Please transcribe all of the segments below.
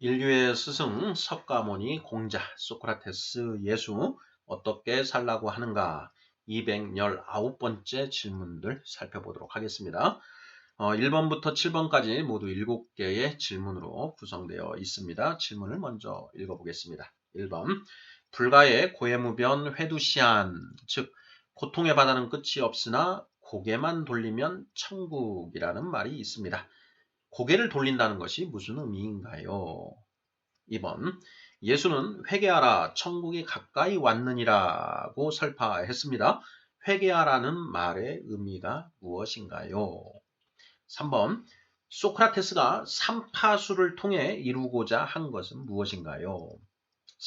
인류의 스승 석가모니 공자 소크라테스 예수 어떻게 살라고 하는가 219번째 질문들 살펴보도록 하겠습니다. 어, 1번부터 7번까지 모두 7개의 질문으로 구성되어 있습니다. 질문을 먼저 읽어보겠습니다. 1번 불가의 고해무변 회두시안 즉 고통의 바다는 끝이 없으나 고개만 돌리면 천국이라는 말이 있습니다. 고개를 돌린다는 것이 무슨 의미인가요? 2번 예수는 회개하라 천국이 가까이 왔느니라고 설파했습니다. 회개하라는 말의 의미가 무엇인가요? 3번 소크라테스가 삼파수를 통해 이루고자 한 것은 무엇인가요?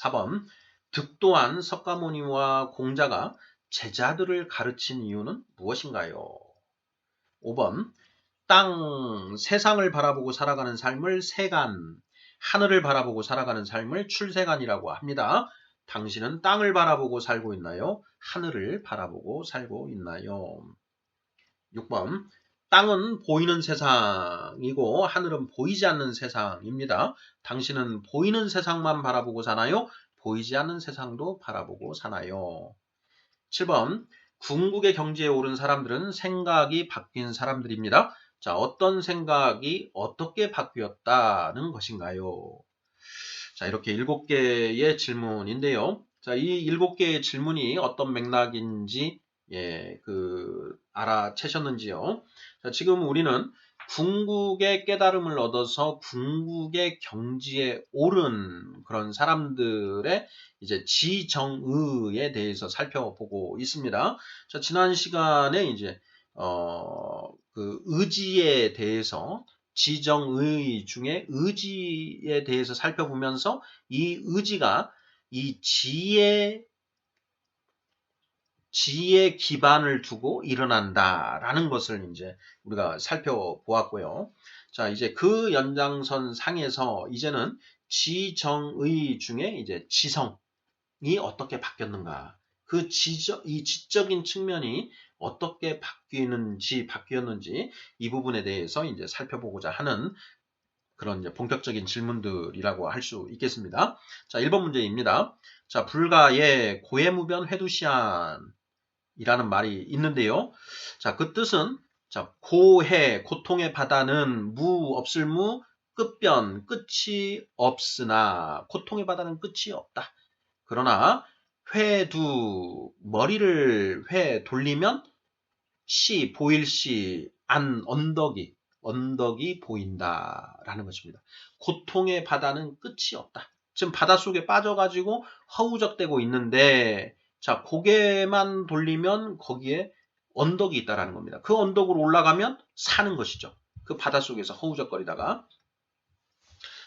4번 득도한 석가모니와 공자가 제자들을 가르친 이유는 무엇인가요? 5번 땅, 세상을 바라보고 살아가는 삶을 세간, 하늘을 바라보고 살아가는 삶을 출세간이라고 합니다. 당신은 땅을 바라보고 살고 있나요? 하늘을 바라보고 살고 있나요? 6번 땅은 보이는 세상이고 하늘은 보이지 않는 세상입니다. 당신은 보이는 세상만 바라보고 사나요? 보이지 않는 세상도 바라보고 사나요? 7번 궁극의 경지에 오른 사람들은 생각이 바뀐 사람들입니다. 자, 어떤 생각이 어떻게 바뀌었다는 것인가요? 자, 이렇게 일곱 개의 질문인데요. 자, 이 일곱 개의 질문이 어떤 맥락인지, 예, 그, 알아채셨는지요? 자, 지금 우리는 궁극의 깨달음을 얻어서 궁극의 경지에 오른 그런 사람들의 이제 지정의에 대해서 살펴보고 있습니다. 자, 지난 시간에 이제 어, 그 의지에 대해서 지정의 중에 의지에 대해서 살펴보면서 이 의지가 이 지혜 지혜 기반을 두고 일어난다라는 것을 이제 우리가 살펴보았고요. 자, 이제 그 연장선 상에서 이제는 지정의 중에 이제 지성이 어떻게 바뀌었는가. 그 지적, 이 지적인 측면이 어떻게 바뀌는지 바뀌었는지 이 부분에 대해서 이제 살펴보고자 하는 그런 이제 본격적인 질문들이라고 할 수 있겠습니다. 자, 1번 문제입니다. 자, 불가의 고해무변 회두시안이라는 말이 있는데요. 자, 그 뜻은 자, 고해, 고통의 바다는 무 없을 무 끝변, 끝이 없으나 고통의 바다는 끝이 없다. 그러나 회두 머리를 회 돌리면 시, 보일 시, 안, 언덕이, 언덕이 보인다라는 것입니다. 고통의 바다는 끝이 없다. 지금 바닷속에 빠져가지고 허우적대고 있는데, 자, 고개만 돌리면 거기에 언덕이 있다라는 겁니다. 그 언덕으로 올라가면 사는 것이죠. 그 바닷속에서 허우적거리다가.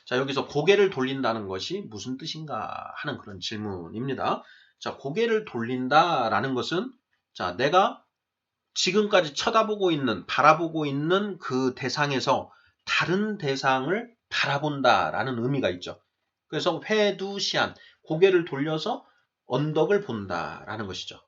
자, 여기서 고개를 돌린다는 것이 무슨 뜻인가 하는 그런 질문입니다. 자, 고개를 돌린다라는 것은 자, 내가 지금까지 쳐다보고 있는, 바라보고 있는 그 대상에서 다른 대상을 바라본다라는 의미가 있죠. 그래서 회두시안, 고개를 돌려서 언덕을 본다라는 것이죠.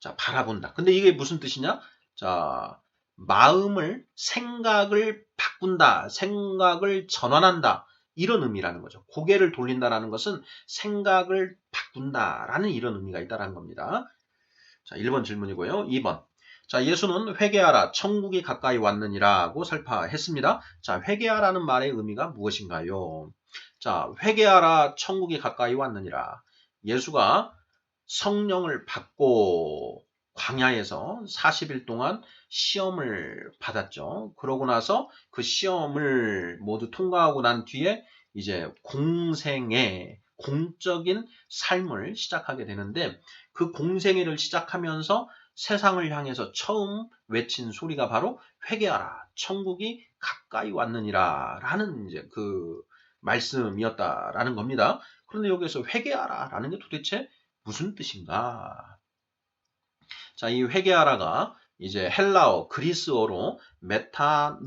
자, 바라본다. 근데 이게 무슨 뜻이냐? 자, 마음을, 생각을 바꾼다, 생각을 전환한다. 이런 의미라는 거죠. 고개를 돌린다라는 것은 생각을 바꾼다라는 이런 의미가 있다라는 겁니다. 자, 1번 질문이고요. 2번. 자, 예수는 회개하라 천국이 가까이 왔느니라고 설파했습니다. 자, 회개하라는 말의 의미가 무엇인가요? 자, 회개하라 천국이 가까이 왔느니라. 예수가 성령을 받고 광야에서 40일 동안 시험을 받았죠. 그러고 나서 그 시험을 모두 통과하고 난 뒤에 이제 공생의 공적인 삶을 시작하게 되는데 그 공생애를 시작하면서 세상을 향해서 처음 외친 소리가 바로 회개하라 천국이 가까이 왔느니라 라는 이제 그 말씀이었다라는 겁니다. 그런데 여기서 회개하라 라는 게 도대체 무슨 뜻인가? 자, 이 회개하라가 이제 헬라어, 그리스어로 메타노이아라고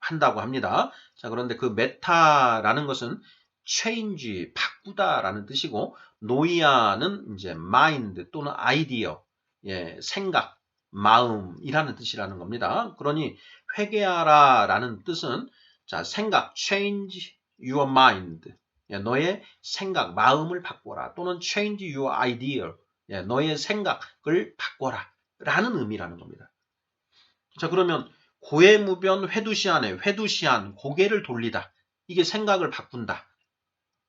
한다고 합니다. 자, 그런데 그 메타라는 것은 change, 바꾸다라는 뜻이고 노이아는 이제 mind 또는 아이디어, 예, 생각, 마음이라는 뜻이라는 겁니다. 그러니 회개하라라는 뜻은 자, 생각, change your mind. 예, 너의 생각, 마음을 바꿔라. 또는 change your idea. 예, 너의 생각을 바꿔라. 라는 의미라는 겁니다. 자, 그러면 고해무변 회두시안에 회두시안 고개를 돌리다. 이게 생각을 바꾼다.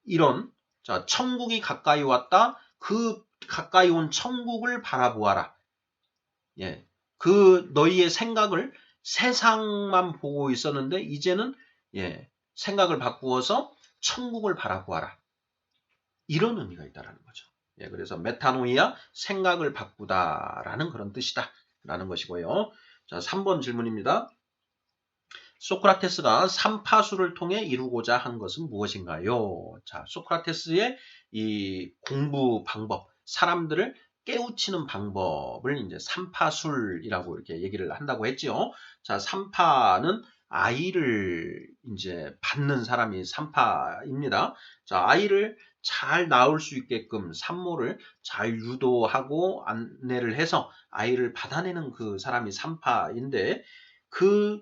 이런 자, 천국이 가까이 왔다. 그 가까이 온 천국을 바라보아라. 예. 그 너희의 생각을 세상만 보고 있었는데 이제는 예, 생각을 바꾸어서 천국을 바라보아라. 이런 의미가 있다라는 거죠. 예, 그래서 메타노이아 생각을 바꾸다라는 그런 뜻이다. 라는 것이고요. 자, 3번 질문입니다. 소크라테스가 삼파수를 통해 이루고자 한 것은 무엇인가요? 자, 소크라테스의 이 공부 방법, 사람들을 깨우치는 방법을 이제 삼파술이라고 이렇게 얘기를 한다고 했지요. 자, 삼파는 아이를 이제 받는 사람이 삼파입니다. 자, 아이를 잘 낳을 수 있게끔 산모를 잘 유도하고 안내를 해서 아이를 받아내는 그 사람이 삼파인데 그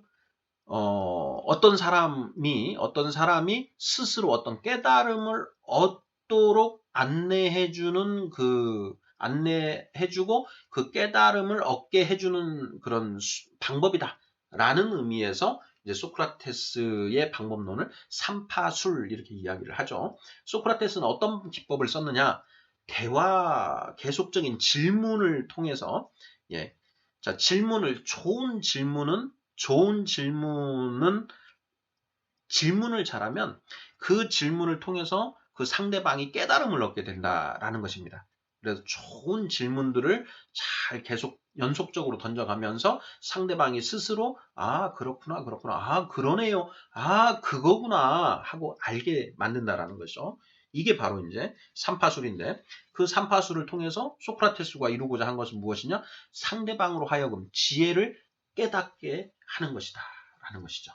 어, 어떤 사람이 어떤 사람이 스스로 어떤 깨달음을 얻도록 안내해 주는 그 안내해 주고 그 깨달음을 얻게 해 주는 그런 방법이다 라는 의미에서 이제 소크라테스의 방법론을 삼파술 이렇게 이야기를 하죠. 소크라테스는 어떤 기법을 썼느냐? 대화 계속적인 질문을 통해서 예. 자, 질문을 좋은 질문은 좋은 질문은 질문을 잘하면 그 질문을 통해서 그 상대방이 깨달음을 얻게 된다라는 것입니다. 그래서 좋은 질문들을 잘 계속 연속적으로 던져가면서 상대방이 스스로 아 그렇구나 그렇구나 아 그러네요 아 그거구나 하고 알게 만든다라는 것이죠. 이게 바로 이제 삼파술인데 그 삼파술을 통해서 소크라테스가 이루고자 한 것은 무엇이냐? 상대방으로 하여금 지혜를 깨닫게 하는 것이다. 라는 것이죠.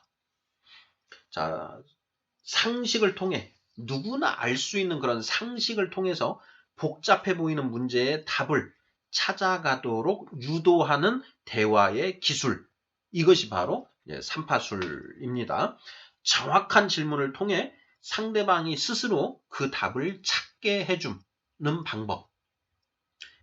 자, 상식을 통해 누구나 알 수 있는 그런 상식을 통해서 복잡해 보이는 문제의 답을 찾아가도록 유도하는 대화의 기술. 이것이 바로 삼파술입니다. 정확한 질문을 통해 상대방이 스스로 그 답을 찾게 해주는 방법.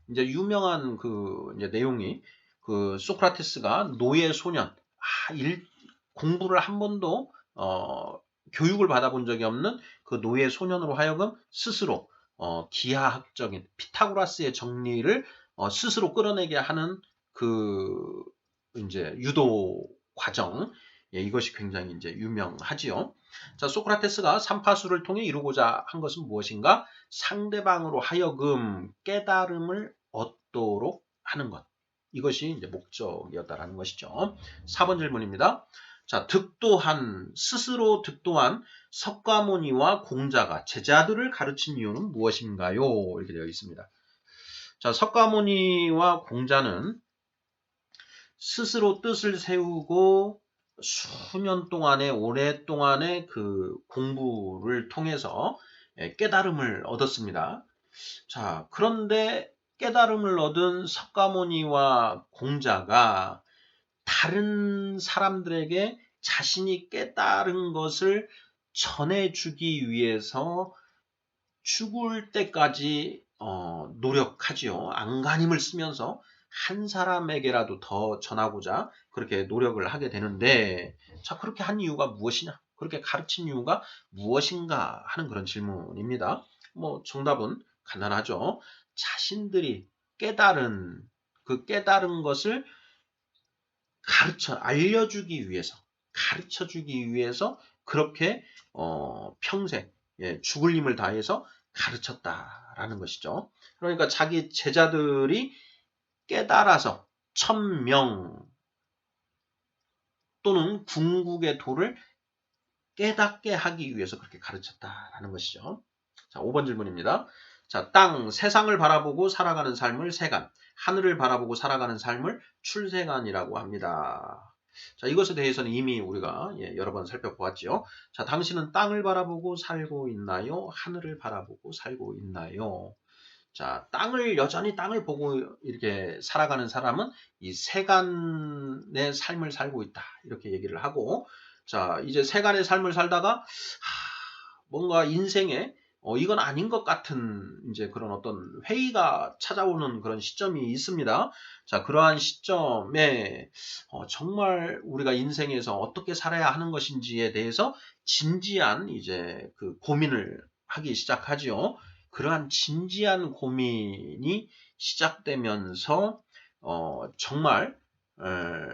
이제 유명한 그 이제 내용이 그 소크라테스가 노예 소년, 아, 일, 공부를 한 번도 어, 교육을 받아본 적이 없는 그 노예 소년으로 하여금 스스로 어, 기하학적인 피타고라스의 정리를 어, 스스로 끌어내게 하는 그 이제 유도 과정 예, 이것이 굉장히 이제 유명하지요. 자, 소크라테스가 삼파수를 통해 이루고자 한 것은 무엇인가? 상대방으로 하여금 깨달음을 얻도록 하는 것. 이것이 이제 목적이었다라는 것이죠. 4번 질문입니다. 자, 득도한 스스로 득도한 석가모니와 공자가 제자들을 가르친 이유는 무엇인가요? 이렇게 되어 있습니다. 자, 석가모니와 공자는 스스로 뜻을 세우고 수년 동안의 오랫동안의 그 공부를 통해서 예, 깨달음을 얻었습니다. 자, 그런데 깨달음을 얻은 석가모니와 공자가 다른 사람들에게 자신이 깨달은 것을 전해주기 위해서 죽을 때까지 어, 노력하지요. 안간힘을 쓰면서 한 사람에게라도 더 전하고자 그렇게 노력을 하게 되는데, 자, 그렇게 한 이유가 무엇이냐? 그렇게 가르친 이유가 무엇인가 하는 그런 질문입니다. 뭐, 정답은 간단하죠. 자신들이 깨달은 그 깨달은 것을 가르쳐 알려주기 위해서 가르쳐 주기 위해서 그렇게 어, 평생 예, 죽을 힘을 다해서 가르쳤다라는 것이죠. 그러니까 자기 제자들이 깨달아서 천명 또는 궁극의 도를 깨닫게 하기 위해서 그렇게 가르쳤다라는 것이죠. 자, 5번 질문입니다. 자, 땅, 세상을 바라보고 살아가는 삶을 세간, 하늘을 바라보고 살아가는 삶을 출세간이라고 합니다. 자, 이것에 대해서는 이미 우리가 예, 여러 번 살펴보았지요. 자, 당신은 땅을 바라보고 살고 있나요? 하늘을 바라보고 살고 있나요? 자, 땅을 여전히 땅을 보고 이렇게 살아가는 사람은 이 세간의 삶을 살고 있다. 이렇게 얘기를 하고 자, 이제 세간의 삶을 살다가 하, 뭔가 인생에 어, 이건 아닌 것 같은 이제 그런 어떤 회의가 찾아오는 그런 시점이 있습니다. 자, 그러한 시점에 어, 정말 우리가 인생에서 어떻게 살아야 하는 것인지에 대해서 진지한 이제 그 고민을 하기 시작하지요. 그러한 진지한 고민이 시작되면서 어, 정말 어,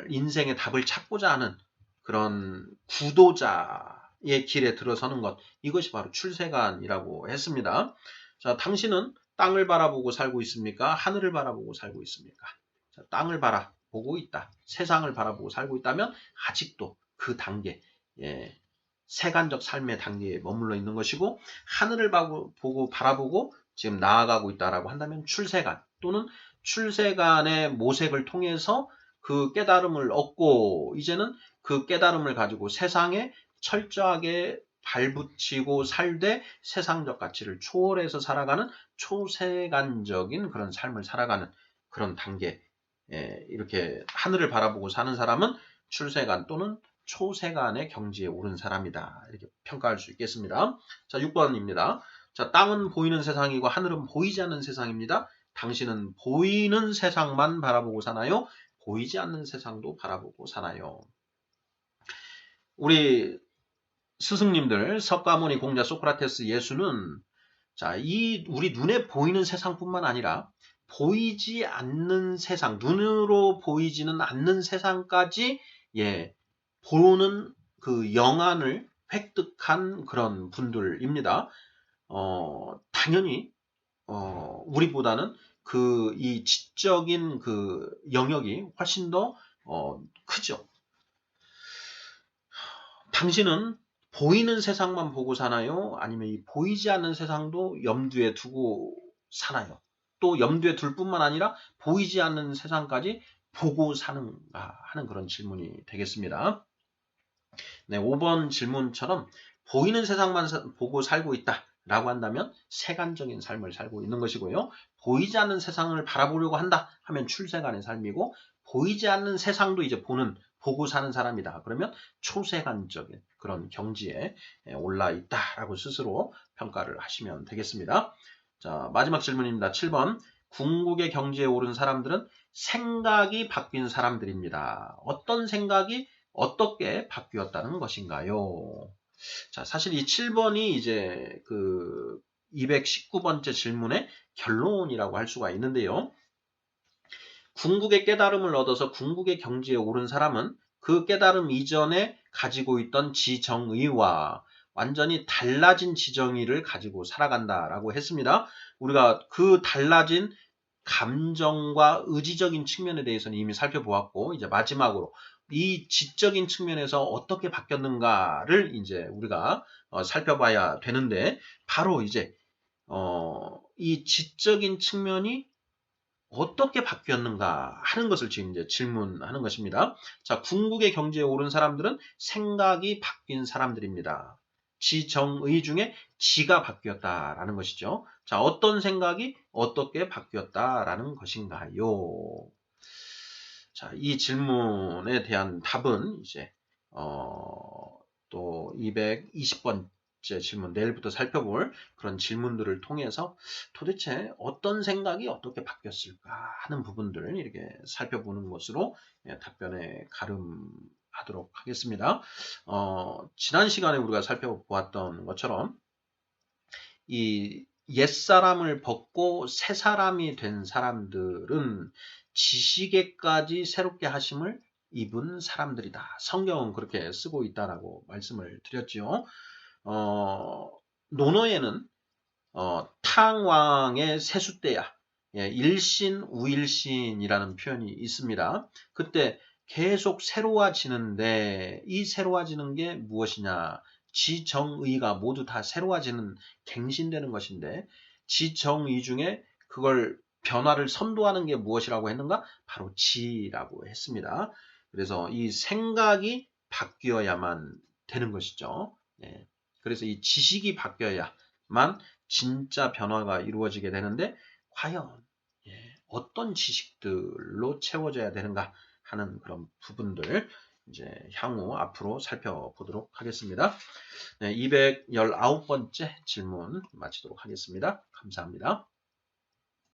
인생의 답을 찾고자 하는 그런 구도자 의 길에 들어서는 것 이것이 바로 출세관이라고 했습니다. 자, 당신은 땅을 바라보고 살고 있습니까? 하늘을 바라보고 살고 있습니까? 자, 땅을 바라보고 있다. 세상을 바라보고 살고 있다면 아직도 그 단계, 예, 세간적 삶의 단계에 머물러 있는 것이고 하늘을 보고 바라보고 지금 나아가고 있다라고 한다면 출세관 또는 출세관의 모색을 통해서 그 깨달음을 얻고 이제는 그 깨달음을 가지고 세상에 철저하게 발붙이고 살되 세상적 가치를 초월해서 살아가는 초세간적인 그런 삶을 살아가는 그런 단계 예, 이렇게 하늘을 바라보고 사는 사람은 출세간 또는 초세간의 경지에 오른 사람이다. 이렇게 평가할 수 있겠습니다. 자, 6번입니다. 자, 땅은 보이는 세상이고 하늘은 보이지 않는 세상입니다. 당신은 보이는 세상만 바라보고 사나요? 보이지 않는 세상도 바라보고 사나요? 우리 스승님들 석가모니 공자 소크라테스 예수는 자, 이 우리 눈에 보이는 세상뿐만 아니라 보이지 않는 세상, 눈으로 보이지는 않는 세상까지 예, 보는 그 영안을 획득한 그런 분들입니다. 어, 당연히 어, 우리보다는 그 이 지적인 그 영역이 훨씬 더 어, 크죠. 당신은 보이는 세상만 보고 사나요? 아니면 이 보이지 않는 세상도 염두에 두고 사나요? 또 염두에 둘 뿐만 아니라 보이지 않는 세상까지 보고 사는가 하는 그런 질문이 되겠습니다. 네, 5번 질문처럼 보이는 세상만 보고 살고 있다. 라고 한다면 세간적인 삶을 살고 있는 것이고요. 보이지 않는 세상을 바라보려고 한다 하면 출세간의 삶이고 보이지 않는 세상도 이제 보는 보고 사는 사람이다. 그러면 초세간적인 그런 경지에 올라 있다라고 스스로 평가를 하시면 되겠습니다. 자, 마지막 질문입니다. 7번. 궁극의 경지에 오른 사람들은 생각이 바뀐 사람들입니다. 어떤 생각이 어떻게 바뀌었다는 것인가요? 자, 사실 이 7번이 이제 그 219번째 질문의 결론이라고 할 수가 있는데요. 궁극의 깨달음을 얻어서 궁극의 경지에 오른 사람은 그 깨달음 이전에 가지고 있던 지정의와 완전히 달라진 지정의를 가지고 살아간다라고 했습니다. 우리가 그 달라진 감정과 의지적인 측면에 대해서는 이미 살펴보았고 이제 마지막으로 이 지적인 측면에서 어떻게 바뀌었는가를 이제 우리가 어, 살펴봐야 되는데 바로 이제 어, 이 지적인 측면이 어떻게 바뀌었는가 하는 것을 지금 이제 질문하는 것입니다. 자, 궁극의 경지에 오른 사람들은 생각이 바뀐 사람들입니다. 지정의 중에 지가 바뀌었다라는 것이죠. 자, 어떤 생각이 어떻게 바뀌었다라는 것인가요? 자, 이 질문에 대한 답은 이제 어, 또 220번 째 질문 내일부터 살펴볼 그런 질문들을 통해서 도대체 어떤 생각이 어떻게 바뀌었을까 하는 부분들을 이렇게 살펴보는 것으로 예, 답변에 가름하도록 하겠습니다. 어, 지난 시간에 우리가 살펴보았던 것처럼 이 옛사람을 벗고 새 사람이 된 사람들은 지식에까지 새롭게 하심을 입은 사람들이다. 성경은 그렇게 쓰고 있다라고 말씀을 드렸지요. 어, 논어에는 어, 탕왕의 세수때야 예, 일신 우일신이라는 표현이 있습니다. 그때 계속 새로워지는데 이 새로워지는 게 무엇이냐? 지정의가 모두 다 새로워지는 갱신되는 것인데 지정의 중에 그걸 변화를 선도하는 게 무엇이라고 했는가? 바로 지라고 했습니다. 그래서 이 생각이 바뀌어야만 되는 것이죠. 네. 그래서 이 지식이 바뀌어야만 진짜 변화가 이루어지게 되는데 과연 예, 어떤 지식들로 채워져야 되는가 하는 그런 부분들 이제 향후 앞으로 살펴보도록 하겠습니다. 네, 219번째 질문 마치도록 하겠습니다. 감사합니다.